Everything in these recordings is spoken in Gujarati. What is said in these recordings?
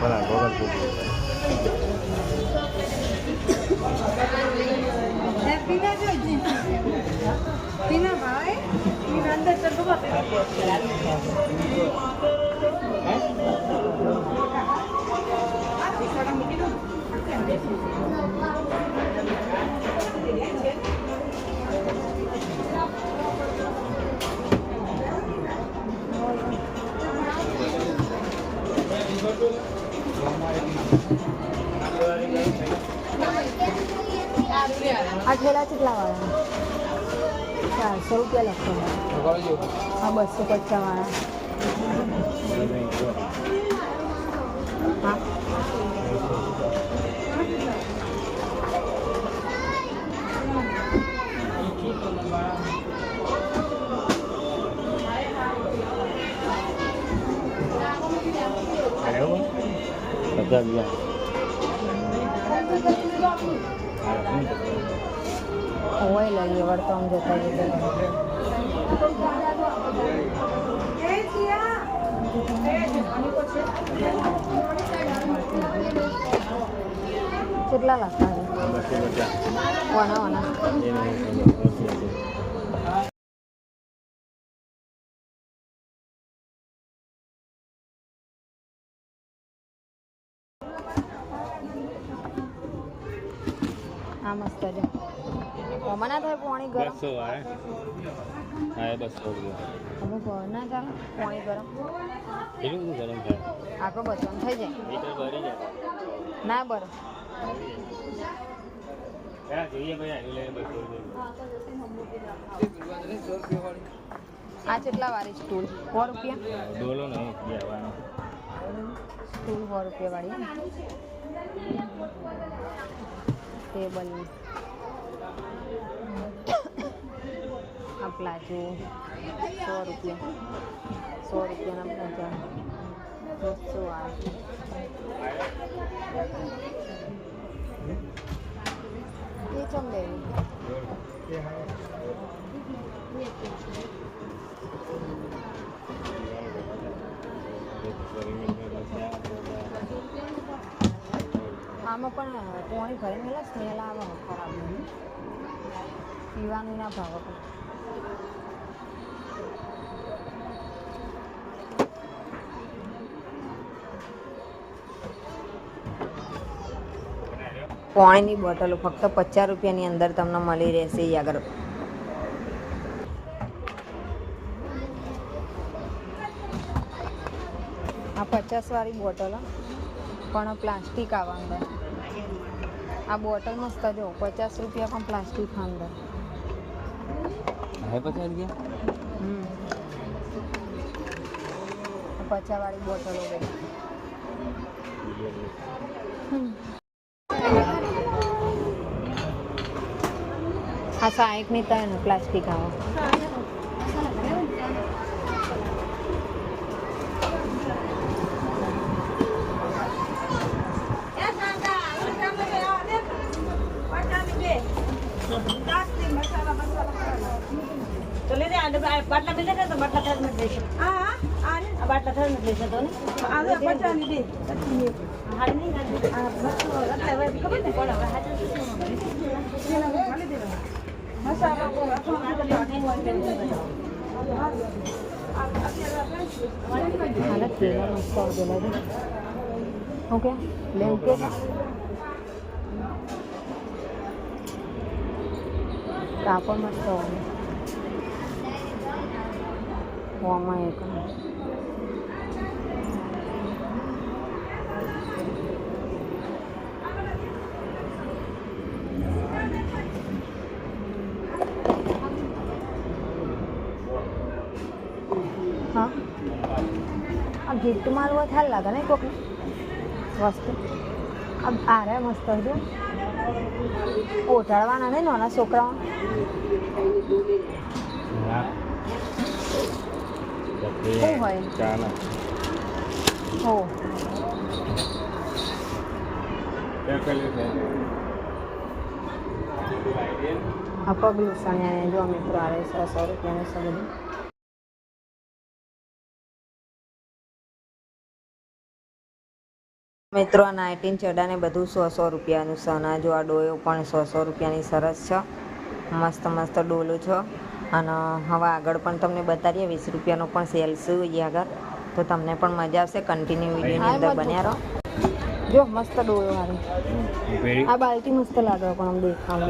બરાબર પીના જોઈજે પીના ભાઈ પીના અંદર આ ઠેલા કેટલા વાળા? ચારસો રૂપિયા લખો. હા બસો પચાસ વાળા. હા. હોય લઈએ વળતો આમ જતા જતા કેટલા લાગતા વાના બસો બસો વાળા હા એ બસો રૂપિયા. અમુક ના ચાલે પાણી ગરમ. એટલું બધું ગરમ થાય? આખો બસો થઈ જાય. લીટર ભરી જાય. ના બરો. જોઈએ ભાઈ બસો આ કેટલા વાળી સ્ટૂલ? સો રૂપિયા? ડોલો ને બેવાનો સ્ટૂલ સો રૂપિયા વાળી. ટેબલની. આ પ્લાઝો સો રૂપિયા. સો રૂપિયાના પ્લાઝા. બસો આ. એ ચમ આમાં પણ પોણી ભરી મેલા સ્મેલ આવે ખરાબ. પીવાનું ના ભાવે પાણીની બોટલો ફક્ત પચાસ રૂપિયાની અંદર તમને મળી રહેશે એ આગળ. આ પચાસ વાળી બોટલ પણ પ્લાસ્ટિક આવે અંદર. આ બોટલ મસ્ત જો પચાસ રૂપિયા પણ પ્લાસ્ટિક અંદર. હવે પચાસ ગયા હમ. બોટલો આ સાહીઠની ત્રણ પ્લાસ્ટિક આવો. તો લે આ આ બાટલા મિલે તો બાટલા લેશે હા આ બાટલા લેશે તો ને? આને પચાની દે હાલ નહીં. આ બસો. ખબર ને પણ હવે હાજર છે? ઓકે બ્લેન્કેટ કાપડ મસ્ત હોય હોમાં એક હા ગિફ્ટ માલવા થાય લાગે ને કોક વસ્તુ. આરે મસ્ત હજુ ઓટાડવાના નહીં નાના છોકરાઓ. શું હોય? હો. આ પગલું સણિયાને જો મિત્રો આવે સો સો રૂપિયાનું છે બધું. મિત્રો આ નાઇટીન ચડાને બધું સો સો રૂપિયાનું સના જો આ ડોયો પણ સો સો રૂપિયાની સરસ છે. મસ્ત મસ્ત ડોલો છે. અને હવે આગળ પણ તમને બતાવીએ વીસ રૂપિયાનો પણ સેલ છે અહીંયા આગળ. તો તમને પણ મજા આવશે કન્ટિન્યુ વિડીયોની અંદર બન્યા રહો જો મસ્ત ડોયો મારી આ બાલટી મસ્ત લાગે પણ આમ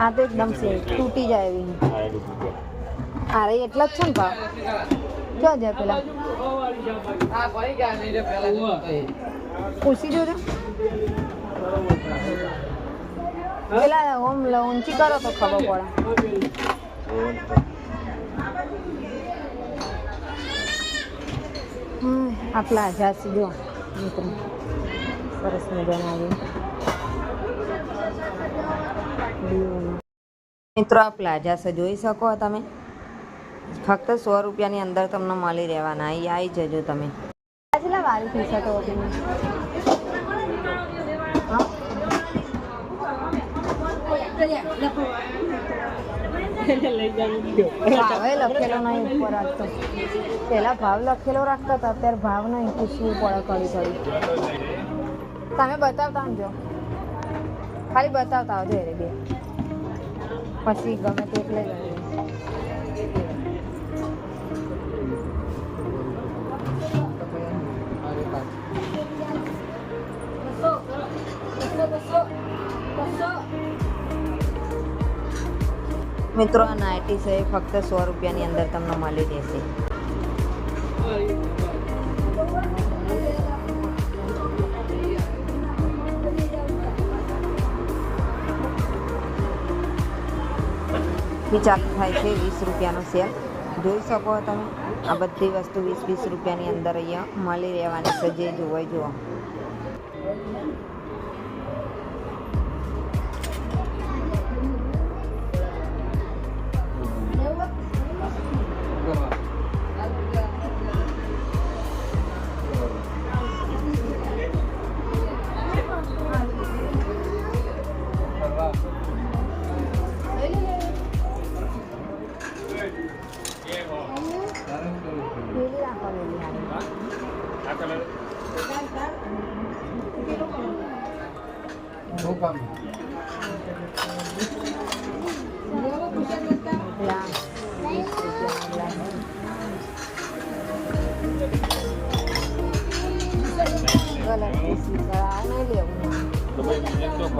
આ તો એકદમ સેફ તૂટી જાય એવી. અરે એટલા જ છે ને ભાવ? ક્યાં જાય પેલા? પૂછી જોજો પેલા ઓમ લોન ઊંચી કરો તો ખબર પડે. હમ, જાસી જો મિત્રો. સરસ મજાના આવી. મિત્રો આ પ્લાઝા જોઈ શકો તમે. ફક્ત સો રૂપિયાની અંદર તમને મળી રહેવાના. અહીં આવી જજો તમે. હા? ભાવે લખેલો રાખતા હતા, અત્યારે ભાવ નહીં. પૂછવું પડે કરી કરી. તમે બતાવતા જો ખાલી બતાવતા આવજો એ બે. પછી ગમે તે મિત્રો આ નાઇટી છે ફક્ત સો રૂપિયાની અંદર તમને મળી રહેશે. ચાલુ થાય છે, વીસ રૂપિયાનો સેલ જોઈ શકો તમે, આ બધી વસ્તુ વીસ વીસ રૂપિયાની અંદર અહીંયા મળી રહેવાની છે. જે જોવાય જુઓ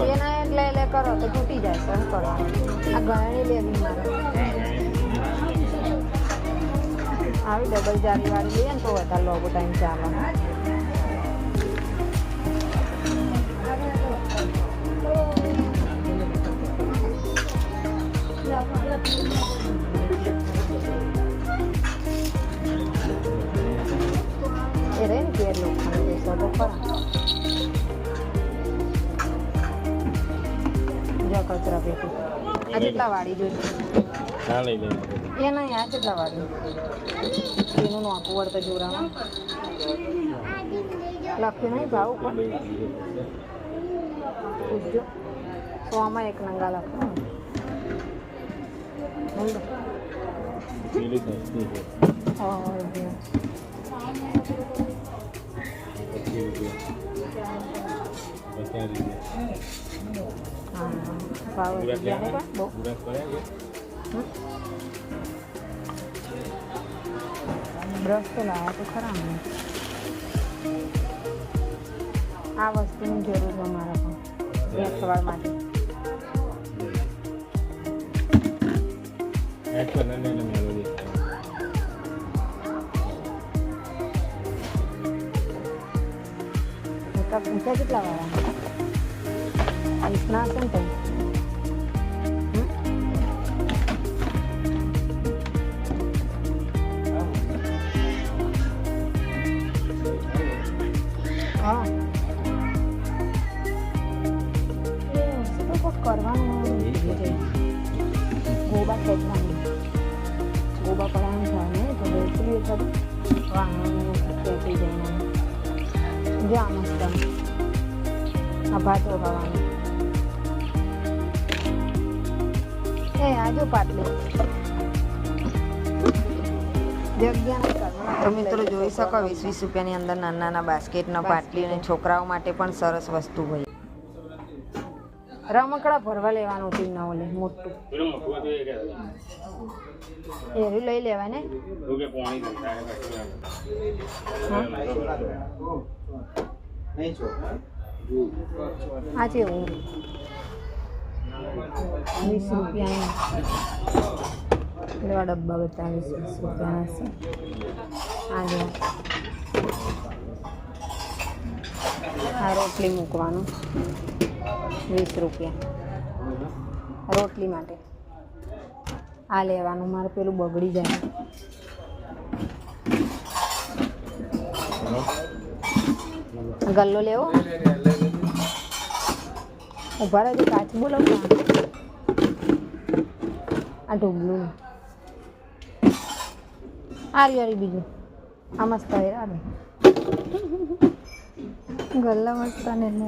એના એટલે એટલે કરો તો તૂટી જાય સર કરો આ ગળણી લેવી આવી ડબલ જારી લઈએ ને તો વધારે લોગો ટાઈમ ચાલે. ને લોખંડ બેસો તો ખરા જો કચરા પેટી આ જેટલા વાળી જોઈ ના લઈ લઈએ એ નહીં આ કેટલા વાળી એનું નોખું વળતો જોરામાં લખ્યું નહીં ભાવ પૂછજો તો આમાં એક નંગા લખ્યું Oh, છે પચીસ રૂપિયા બ્રશ તો લાવ્યા તો ખરા અમને આ વસ્તુની જરૂર છે મારા પણ સવાર માટે એક કલર ને એકા ઊંચા કેટલા વાળા વીસના હશે ને? હા કરવાનું છે ગોબા ખેંચવાનું ગોબા પડવાનું થાય ને તો બેસી વખત વાંગવાનું ખેંચી જાય એ આજો પાટલી. તો મિત્રો જોઈ શકો વીસ વીસ રૂપિયાની અંદર નાના નાના બાસ્કેટના પાટલી અને છોકરાઓ માટે પણ સરસ વસ્તુ હોય. રમકડા ભરવા લેવાનું હતું ના ઓલે મોટું. પેલું મોટું હતું એ કે એરું લઈ લેવાય ને? એવું આ છે હું વીસ રૂપિયાની એવા ડબ્બા બધા વીસ વીસ રૂપિયાના છે. આજે આ રોટલી મૂકવાનું, વીસ રૂપિયા. રોટલી માટે આ લેવાનું, મારે પેલું બગડી જાય. ગલ્લો લેવો? ઊભા રહેજો, કાચ બોલાવું આ ઢોબલું આ રહ્યું આ બીજું. આ મસ્ત હોય આ બે ગલ્લા મસ્ત ને એને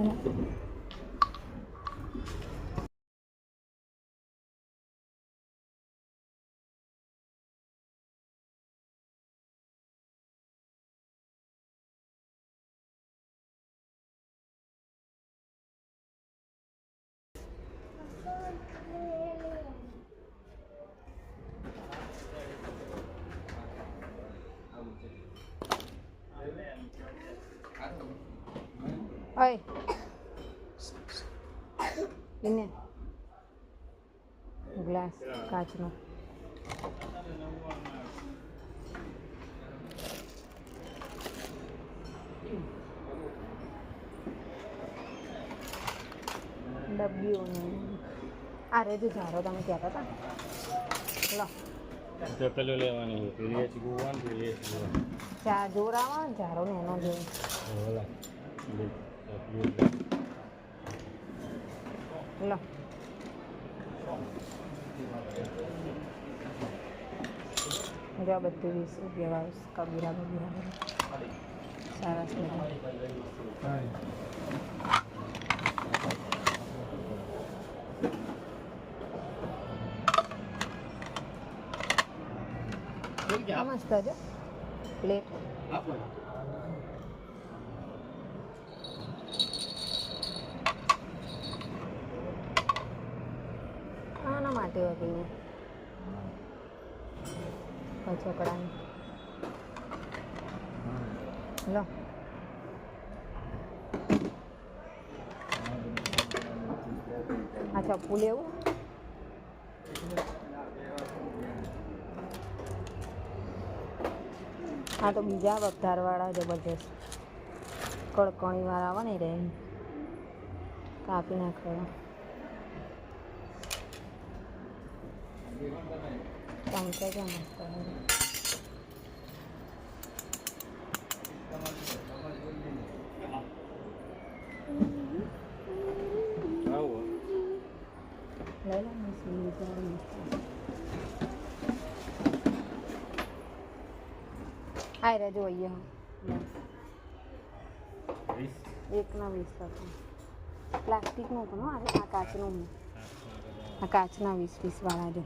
ઓય એને ગ્લાસ કાચનો ડબ્બીઓ ને આ રેજો ઝારો તમે કહેતા હતા. લો. ચકલીઓ લેવાની છે પેલી એ ચીકુવાનું પેલી એ ચીકુવાનું ચા જોર ઝારો ને એનો જોર લો. જો આ રૂપિયા કબીરા બબીરા સરસ બધું મસ્ત છે. પ્લેટ. આના માટે હતી છોકરાને. લો. અચ્છા ફૂલ લેવું આ તો બીજા વઘારવાળા જબરજસ્ત કડકણી વાળા આવે ને રે કાપી નાખવા ચમચા કેમ મસ્ત હોય. આવો લઈ લો ને સીલી ચાર મસ્ત આય રે જોઈએ એકના વીસ હતા પ્લાસ્ટિકનું હતું હો, આ કાચનું. આ કાચના વીસ વીસવાળા જો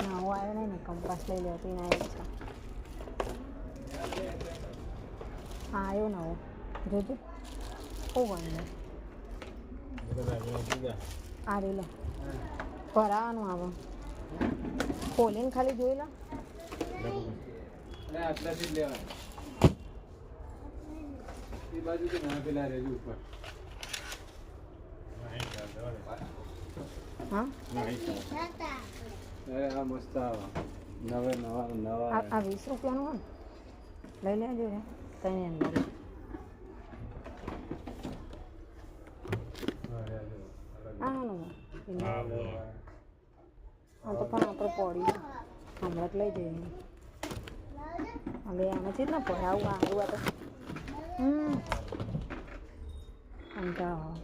નવો આવ્યો નહીં ને કંપાસ લઈ લે તો એના એક છે આવ્યો નવો જોજો ઓ આ રે લો ભરાવાનું આવે. ખોલીને ખાલી જોઈ લો. આટલાથી જ લેવાય. એ બાજુ તો ના પેલા રેજ ઉપર. હા? આ મસ્ત આવે. નવે નવા નવા આ વીસ રૂપિયાનું હોય લઈ લેજો રે. કઈ અંદર આનું આ તો પણ આપણે પડી હમણાં જ લઈ જઈએ. હવે આને છે ને ભરાવું આવું આ તો. હમ. આવે.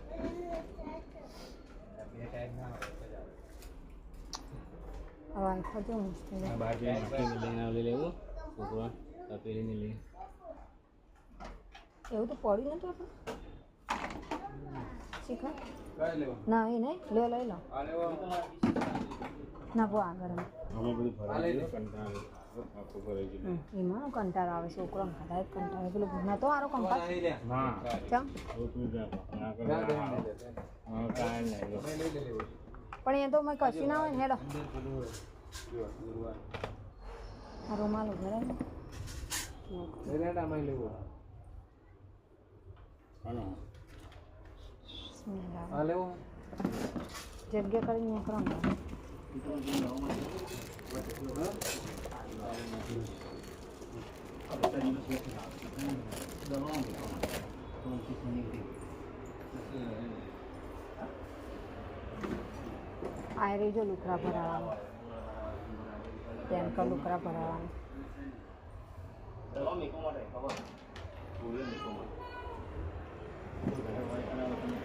હવે આખો જો લઈને લેવું તપેલીને લઈ એવું તો પડ્યું નતું આપણે? શીખા. ના એ નહીં. લે લઈ લો. ના બહુ આગળ એમ. કંટાળો. આવે છોકરો જ કંટાળો. પેલું ભૂના તો આરો કંપાસ? ચમ. પણ એ તો મેં કશું ના હોય ને હેડો આ રૂમાલ ઉભરાય હાલો જગ્યા કરીને નીકળો ને આ રહી જો લુકડા ભરાવાનું ટેન્કર લુકરા ભરાવાનું અગરબત્તી આ પેલું ખાવા જ લઈ લો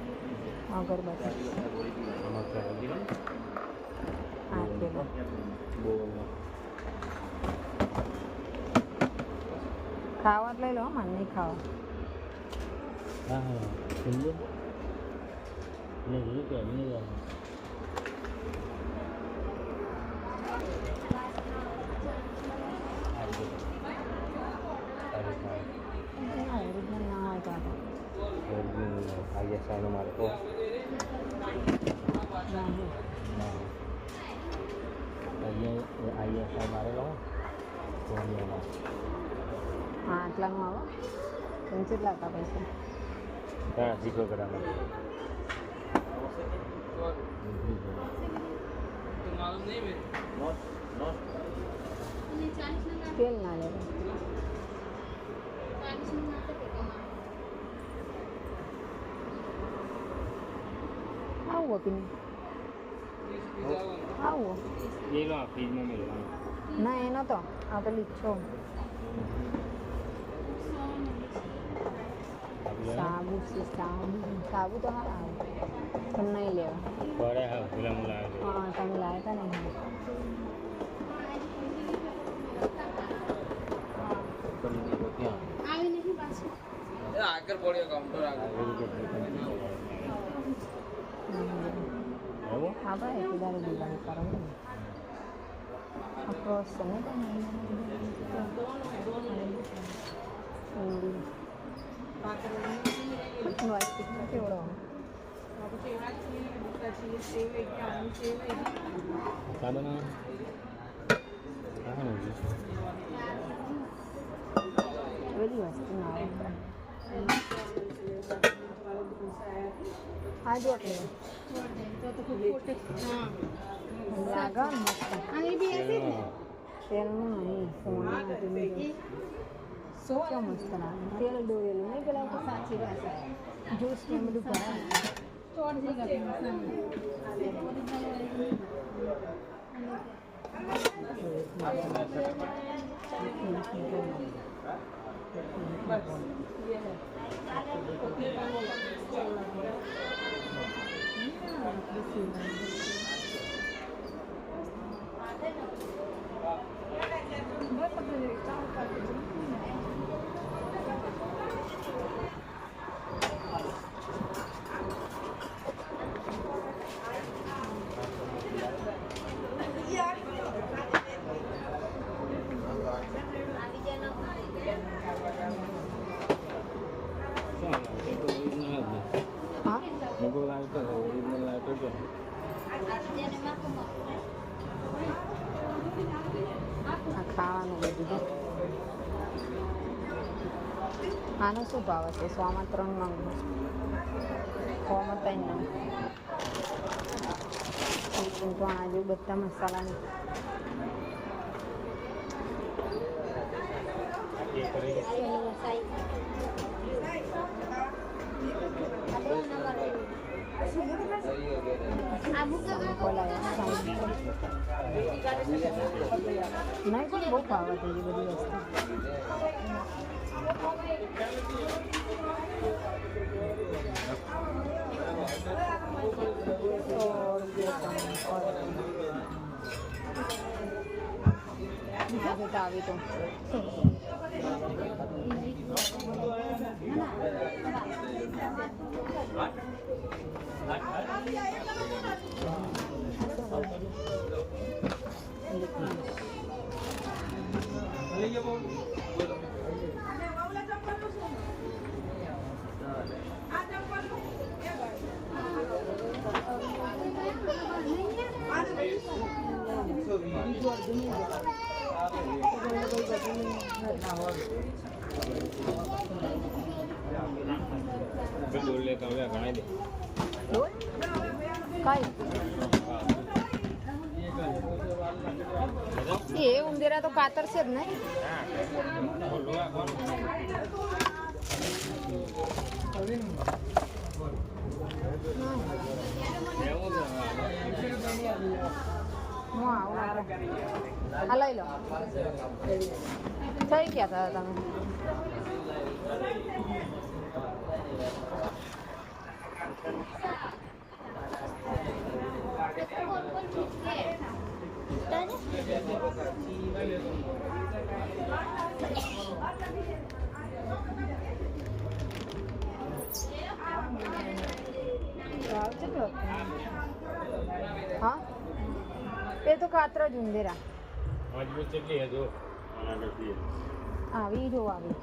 મને નહીં ખાવા. હા હા. સમજો ને જોયું કે નહીં જાય ઓરિજિનલ ના હોય તો આપણે આઈએસઆઈનો મારે તો નહીં. આઈએસઆઈ મારેલો તો હા આટલાનું આવો. તમે કેટલા હતા પૈસા? હા શીખો કરામાં તેલ ના લેવું આવો પીને. આવો. એ લો ફ્રીજમાં મેળવાનું ના એનો તો. આ પેલી છો. સાબુ છે સાબુ. સાબુ તો હા આવે. પણ નહીં લેવા. પડે હા પેલા હું લાવે હા તમે લાવ્યા હતા ને આગળ પડ્યો કાઉન્ટર આગળ હા ભાઈ દારૂ દીવાની કરો. a roça, né? Continuar é com o Eurão. Tá dando. Ah, não, é gente. Eu gosto, não. É assim, ને અક્રોસ છે ને વાઈટ કેવડો કા બનાવે હા ને બધી વસ્તુ ના આવે આ જો કે લાગે મસ્ત તેલનું નહીં સોનું કેવું મસ્ત લાગે તેલ દોરેલું નહીં પેલા સાચી વાત જ્યુસ ને બધું ભરાય શું લાવે તો ઓરિજિનલ જ ને હા મુગો લાવે તો ઓરિજિનલ લાવે તો જો આ ખાવાનું બધું છે. આનો શું ભાવ હશે? સોમાં ત્રણ નંગ સોમાં ત્રણ નંગ તો આજુ બધા મસાલાની નહીં બહુ ભાવ હતી બધી વસ્તુ. સો રૂપિયા ત્રણ, સો રૂપિયા. જોતા જોતા આવી તો ડોલ લે તો હવે ગણાય દે ડોલ કઈ એ ઉંદેરા તો કાતર છે જ ને હું આવું આ લઈ લો થઈ ગયા હતા તમે ભાવ કેટલો હા? એ તો કાતરો જ ઉંદેરા મજબૂત કેટલી આવી જો આવી.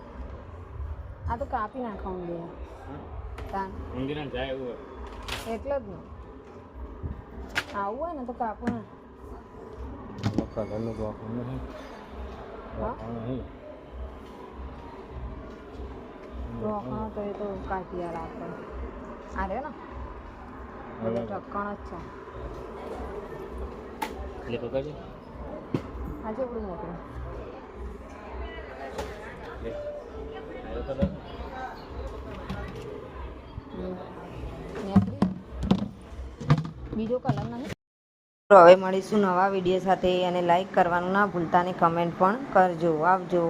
આ તો કાપી નાખા ઉંદેરા તાન. ઊંઘી જાય એવું એટલે જ ને. આવું હોય ને તો કાપું ને. તો આપણું નહીં? આપણું નહીં રોકાણો તો એ તો કાઢી યાર આપણે આ રે ને બધું ઢક્કણ જ છે એટલે પકડજે આજે એવડું મોકલું. બીજો કલર નહીં હવે મળીશું નવા વીડિયો સાથે અને લાઈક કરવાનું ના ભૂલતા અને કમેન્ટ પણ કરજો. આવજો.